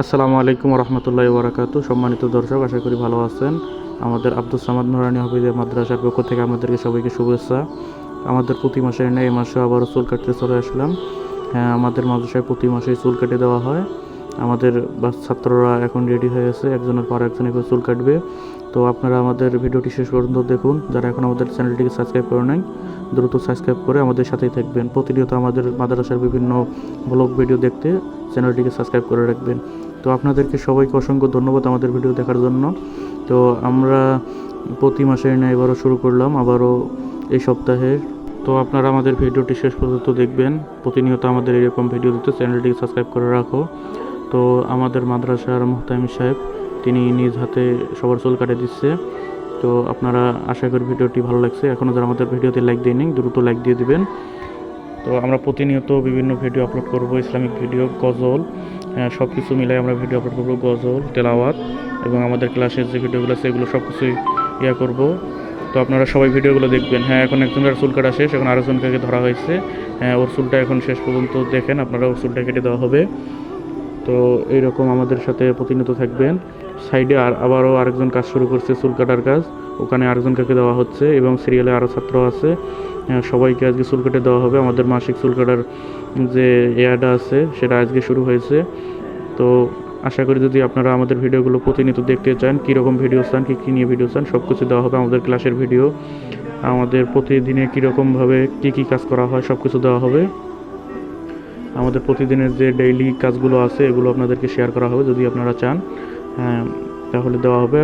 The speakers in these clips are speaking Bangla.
আসসালামু আলাইকুম রহমতুল্লাহ বারাকাতু। সম্মানিত দর্শক, আশা করি ভালো আছেন। আমাদের আব্দুল সামাদ নুরানি হাফিজের মাদ্রাসার পক্ষ থেকে আমাদেরকে সবাইকে শুভেচ্ছা। আমাদের প্রতি মাসে নেই এই মাসে আবারও চুল কাটতে চলে আসলাম। হ্যাঁ আমাদের মাদ্রাসায় প্রতি মাসেই চুল কেটে দেওয়া হয়। আমাদের ছাত্ররা এখন রেডি হয়ে গেছে। একজনের পর একজন করে চুল কাটবে। তো আপনারা আমাদের ভিডিওটি শেষ পর্যন্ত দেখুন। যারা এখন আমাদের চ্যানেলটিকে সাবস্ক্রাইব করে নাই, দ্রুত সাবস্ক্রাইব করে আমাদের সাথেই থাকবেন। প্রতিনিয়ত আমাদের মাদ্রাসার বিভিন্ন ব্লগ ভিডিও দেখতে চ্যানেলটিকে সাবস্ক্রাইব করে রাখবেন। তো আপনাদেরকে সবাইকে অসংখ্য ধন্যবাদ আমাদের ভিডিও দেখার জন্য। তো আমরা প্রতি মাসে ন্যায় এবারও শুরু করলাম, আবারও এই সপ্তাহে। তো আপনারা আমাদের ভিডিওটি শেষ পর্যন্ত দেখবেন। প্রতিনিয়ত আমাদের এরকম ভিডিও দিতে চ্যানেলটিকে সাবস্ক্রাইব করে রাখো। তো আমাদের মাদ্রাসার মুহতামিম সাহেব তিনি নিজ হাতে সবার চুল কাটে দিচ্ছে। তো আপনারা আশা করি ভিডিওটি ভালো লাগছে। এখনও যারা আমাদের ভিডিওতে লাইক দিইনি দ্রুত লাইক দিয়ে দিবেন। তো আমরা প্রতিনিয়ত বিভিন্ন ভিডিও আপলোড করব। ইসলামিক ভিডিও গজল সব কিছু মিলাই আমরা ভিডিও আপলোড করব। গজল, তেলাওয়াত এবং আমাদের ক্লাসের যে ভিডিওগুলো আছে, এগুলো সব কিছুই ইয়া করব। তো আপনারা সবাই ভিডিওগুলো দেখবেন। হ্যাঁ এখন একজন একজনের চুল কাটা শেষ, এখন আরেকজনকে ধরা হয়েছে। হ্যাঁ ওর চুলটা এখন শেষ পর্যন্ত দেখেন, আপনারা ওর চুলটা কেটে দেওয়া হবে। তো এইরকম আমাদের সাথে প্রতিনিয়ত থাকবেন। সাইডে আর আবারও আরেকজন কাজ শুরু করছে, চুল কাটার কাজ। ওখানে আরেকজন কাকে দেওয়া হচ্ছে এবং সিরিয়ালে আরও ছাত্র আছে। সবাইকে আজকে চুল কেটে দেওয়া হবে। আমাদের মাসিক চুল কাটার যে এয়ারটা আছে, সেটা আজকে শুরু হয়েছে। তো আশা করি যদি আপনারা আমাদের ভিডিওগুলো প্রতিনিয়ত দেখতে চান, কীরকম ভিডিও চান, কী কী নিয়ে ভিডিও চান সব কিছু দেওয়া হবে আমাদের ক্লাসের ভিডিও। আমাদের প্রতিদিনে কীরকমভাবে কী কী কাজ করা হয় সব কিছু দেওয়া হবে। আমাদের প্রতিদিনের যে ডেইলি কাজগুলো আছে এগুলো আপনাদেরকে শেয়ার করা হবে যদি আপনারা চান। হ্যাঁ, তাহলে দেওয়া হবে।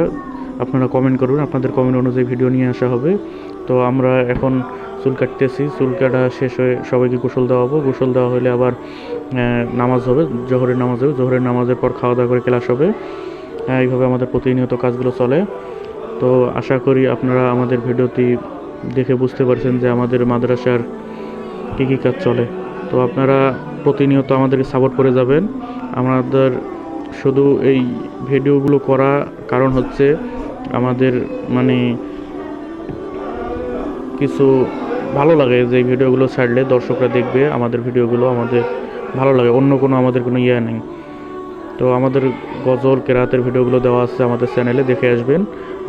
আপনারা কমেন্ট করুন আপনাদের কমেন্ট অনুযায়ী ভিডিও নিয়ে আসা হবে। তো আমরা এখন চুল কাটতেছি চুল কাটা শেষ হয়ে সবাইকে গোসল দেওয়া হবে গোসল দেওয়া হলে আবার নামাজ হবে জোহরের নামাজ হবে। জোহরের নামাজের পর খাওয়া দাওয়া করে ক্লাস হবে। হ্যাঁ, এইভাবে আমাদের প্রতিনিয়ত কাজগুলো চলে। তো আশা করি আপনারা আমাদের ভিডিওটি দেখে বুঝতে পারছেন যে আমাদের মাদ্রাসার কী কী কাজ চলে। তো আপনারা প্রতিনিয়ত আমাদেরকে সাপোর্ট করে যাবেন। আমাদের শুধু এই ভিডিওগুলো করা কারণ হচ্ছে আমাদের মানে কিছু ভালো লাগে যে ভিডিওগুলো ছাড়লে দর্শকরা দেখবে, আমাদের ভিডিওগুলো আমাদের ভালো লাগে, অন্য কোনো আমাদের কোনো ইয়ে নেই। তো আমাদের গজল কেরাতের ভিডিওগুলো দেওয়া আছে আমাদের চ্যানেলে দেখে আসবেন।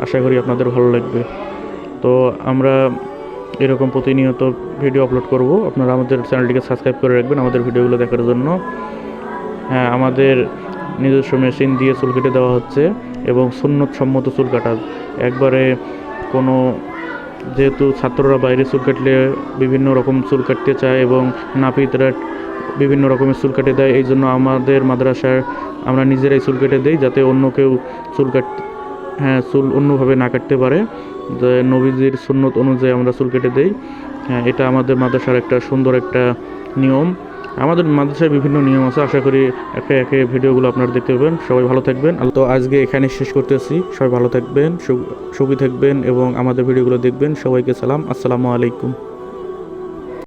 আশা করি আপনাদের ভালো লাগবে। তো আমরা এরকম প্রতিনিয়ত ভিডিও আপলোড করব। আপনারা আমাদের চ্যানেলটিকে সাবস্ক্রাইব করে রাখবেন আমাদের ভিডিওগুলো দেখার জন্য। হ্যাঁ আমাদের নিজস্ব মেশিন দিয়ে চুল কেটে দেওয়া হচ্ছে এবং সুন্নত সম্মত চুল কাটা। একবারে কোনো যেহেতু ছাত্ররা বাইরে চুল কাটলে বিভিন্ন রকম চুল কাটতে চায় এবং নাপিতরা বিভিন্ন রকমের চুল কেটে দেয়, এই জন্য আমাদের মাদ্রাসায় আমরা নিজেরাই চুল কেটে দিই যাতে অন্য কেউ চুল কাট হ্যাঁ চুল অন্যভাবে না কাটতে পারে। যে নবীজির সুন্নত অনুযায়ী আমরা চুল কেটে দিই। হ্যাঁ এটা আমাদের মাদ্রাসার একটা সুন্দর একটা নিয়ম। আমাদের মাদ্রাসায় বিভিন্ন নিয়ম আছে, আশা করি একে একে ভিডিওগুলো আপনারা দেখতে পাবেন। সবাই ভালো থাকবেন। তো আজকে এখানে শেষ করতেছি। সবাই ভালো থাকবেন, সুখী থাকবেন এবং আমাদের ভিডিওগুলো দেখবেন। সবাইকে সালাম। আসসালামু আলাইকুম।